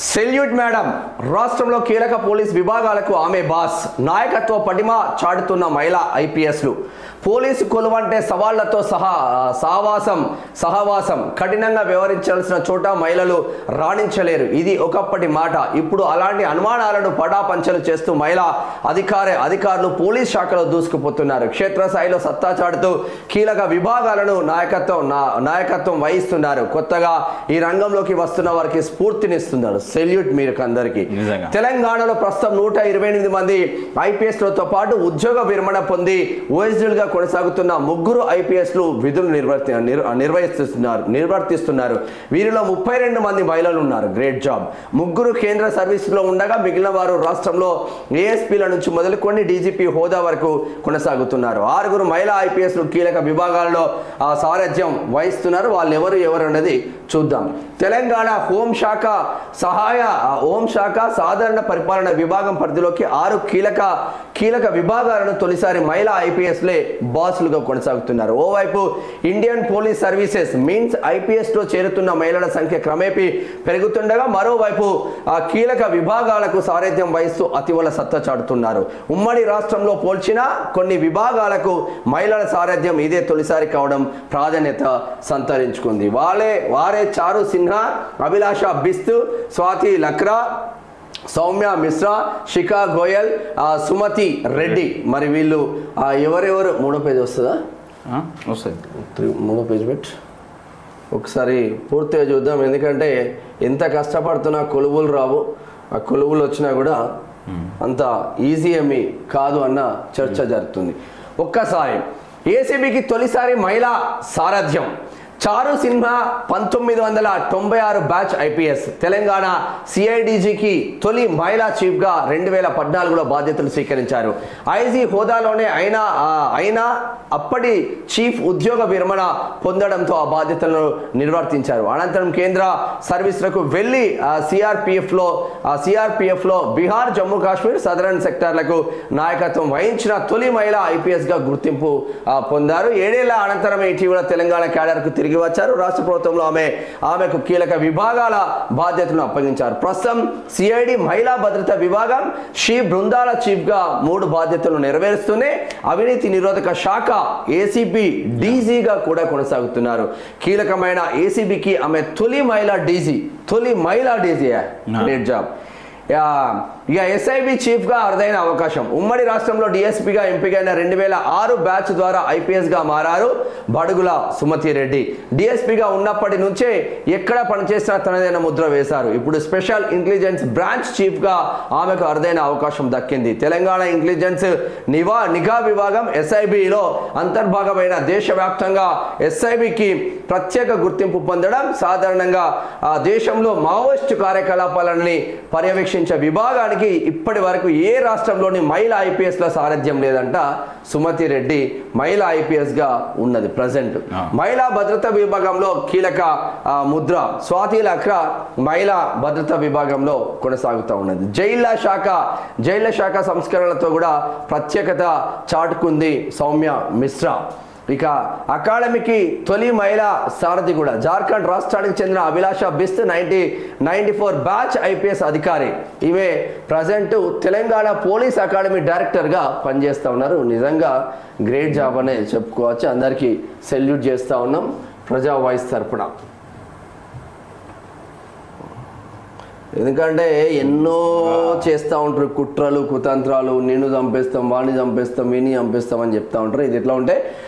Salute madam. రాష్ట్రంలో కీలక police విభాగాలకు ఆమె బాస్. నాయకత్వ పటిమ చాటుతున్న మహిళా ఐపీఎస్లు. పోలీసు కొలువంటే సవాళ్ళతో సహా సావాసం సహవాసం. కఠినంగా వ్యవహరించాల్సిన చోట మహిళలు రాణించలేరు. ఇది ఒకప్పటి మాట. ఇప్పుడు అలాంటి అనుమానాలను పడాపంచలు చేస్తూ మహిళా అధికార అధికారులు పోలీస్ శాఖలో దూసుకుపోతున్నారు. క్షేత్రస్థాయిలో సత్తా చాటుతూ కీలక విభాగాలను నాయకత్వం నా- నాయకత్వం వహిస్తున్నారు. కొత్తగా ఈ రంగంలోకి వస్తున్న వారికి స్ఫూర్తినిస్తున్నారు. సెల్యూట్ మీరు అందరికీ. తెలంగాణలో ప్రస్తుతం నూట ఇరవై ఎనిమిది మంది ఐపీఎస్లతో పాటు ఉద్యోగ విరమణ పొంది OSD గా కొనసాగుతున్న ముగ్గురు ఐపీఎస్లు విధులు నిర్వర్తి నిర్వహిస్తున్నారు నిర్వర్తిస్తున్నారు వీరిలో ముప్పై రెండు మంది మహిళలు ఉన్నారు గ్రేట్ జాబ్ ముగ్గురు కేంద్ర సర్వీసులో ఉండగా మిగిలిన వారు రాష్ట్రంలో ఏఎస్పీల నుంచి మొదలుకొని డీజీపీ హోదా వరకు కొనసాగుతున్నారు. ఆరుగురు మహిళా ఐపీఎస్లు కీలక విభాగాల్లో ఆ సారథ్యం వహిస్తున్నారు. వాళ్ళు ఎవరు ఎవరు అనేది చూద్దాం. తెలంగాణ హోంశాఖ సహాయ హోంశాఖ సాధారణ పరిపాలన విభాగం పరిధిలోకి ఆరు కీలక కీలక విభాగాలను తొలిసారి మహిళా ఐపీఎస్లే బాసులుగా కొనసాగుతున్నారు. ఓవైపు ఇండియన్ పోలీస్ సర్వీసెస్ మీన్స్ ఐపీఎస్లో చేరుతున్న మహిళల సంఖ్య క్రమేపీ పెరుగుతుండగా మరోవైపు ఆ కీలక విభాగాలకు సారథ్యం వహిస్తూ అతివల సత్తా చాటుతున్నారు. ఉమ్మడి రాష్ట్రంలో పోల్చిన కొన్ని విభాగాలకు మహిళల సారథ్యం ఇదే తొలిసారి కావడం ప్రాధాన్యత సంతరించుకుంది. వాళ్ళే వారే చారు సిన్హా అభిలాష బిస్తు స్వాతి లక్రా సౌమ్య మిశ్రా శిఖా గోయల్ సుమతి రెడ్డి. మరి వీళ్ళు ఎవరెవరు? మూడో పేజ్ వస్తుందా? వస్తుంది మూడో పేజ్ పెట్. ఒకసారి పూర్తిగా చూద్దాం. ఎందుకంటే ఎంత కష్టపడుతున్నా కొలువులు రావు. ఆ కొలువులు వచ్చినా కూడా అంత ఈజీ ఏమి కాదు అన్న చర్చ జరుగుతుంది. ఒక్కసారి ఏసీబీకి తొలిసారి మహిళా సారథ్యం. చారు సిన్హా పంతొమ్మిది వందల తొంభై ఆరు బ్యాచ్ ఐపీఎస్. తెలంగాణ సిఐడిజికి తొలి మహిళా చీఫ్గా రెండు వేల పద్నాలుగులో బాధ్యతలు స్వీకరించారు. ఐజీ హోదాలోనే అయినా అయినా అప్పటి చీఫ్ ఉద్యోగ విరమణ పొందడంతో ఆ బాధ్యతలను నిర్వర్తించారు. అనంతరం కేంద్ర సర్వీసులకు వెళ్ళి సిఆర్పిఎఫ్లో సిఆర్పిఎఫ్లో బీహార్ జమ్మూ కాశ్మీర్ సదరన్ సెక్టార్లకు నాయకత్వం వహించిన తొలి మహిళ ఐపీఎస్గా గుర్తింపు పొందారు. ఏడేళ్ళ అనంతరం ఇటీవల తెలంగాణ క్యాడర్ తిరిగి తిరిగి వచ్చారు. రాష్ట్ర ప్రభుత్వంలో ఆమె ఆమెకు కీలక విభాగాల బాధ్యతను అప్పగించారు. ప్రస్తుతం సిఐడి మహిళా భద్రత విభాగం షీ బృందాల చీఫ్గా మూడు బాధ్యతలు నెరవేరుస్తూనే అవినీతి నిరోధక శాఖ ఏసీబీ డీజీగా కూడా కొనసాగుతున్నారు. కీలకమైన ఏసీబీకి ఆమె తొలి మహిళా డీజీ తొలి మహిళా డీజీ గ్రేట్ జాబ్. ఇక ఎస్ఐబి చీఫ్గా అరుదైన అవకాశం. ఉమ్మడి రాష్ట్రంలో డిఎస్పీగా ఎంపికైన రెండు వేల ఆరు బ్యాచ్ ద్వారా ఐపీఎస్గా మారారు బడుగుల సుమతి రెడ్డి. డిఎస్పీగా ఉన్నప్పటి నుంచే ఎక్కడ పనిచేసినా తనదైన ముద్ర వేశారు. ఇప్పుడు స్పెషల్ ఇంటెలిజెన్స్ బ్రాంచ్ చీఫ్గా ఆమెకు అరుదైన అవకాశం దక్కింది. తెలంగాణ ఇంటెలిజెన్స్ నివా నిఘా విభాగం ఎస్ఐబిలో అంతర్భాగమైన దేశవ్యాప్తంగా ఎస్ఐబికి ప్రత్యేక గుర్తింపు పొందడం సాధారణంగా ఆ దేశంలో మావోయిస్టు కార్యకలాపాలని పర్యవేక్షించే విభాగానికి ఇప్పటి వరకు ఏ రాష్ట్రంలోని మహిళా ఐపీఎస్ల సారథ్యం లేదంట సుమతి రెడ్డి. మహిళా ఐపీఎస్గా ఉన్నది ప్రజెంట్. మహిళా భద్రతా విభాగంలో కీలక ముద్ర స్వాతి లక్రా మహిళా భద్రతా విభాగంలో కొనసాగుతూ ఉన్నది. జైళ్ళ శాఖ జైళ్ళ శాఖ సంస్కరణలతో కూడా ప్రత్యేకత చాటుకుంది సౌమ్య మిశ్రా. ఇక అకాడమీకి తొలి మహిళా సారథి కూడా. జార్ఖండ్ రాష్ట్రానికి చెందిన Abhilasha Bisht ninety ninety four batch IPS అధికారి. ఈమె ప్రజెంట్ తెలంగాణ పోలీస్ అకాడమీ డైరెక్టర్గా పనిచేస్తూ ఉన్నారు. నిజంగా గ్రేట్ జాబ్ అనే చెప్పుకోవచ్చు. అందరికీ సెల్యూట్ చేస్తూ ఉన్నాం. ప్రజా వాయిస్ తరపున. ఎందుకంటే ఎన్నో చేస్తూ ఉంటారు. కుట్రలు కుతంత్రాలు నిన్ను చంపేస్తాం వాడిని చంపేస్తాం వీని చంపేస్తాం అని చెప్తా ఉంటారు. ఇది ఎట్లా ఉంటే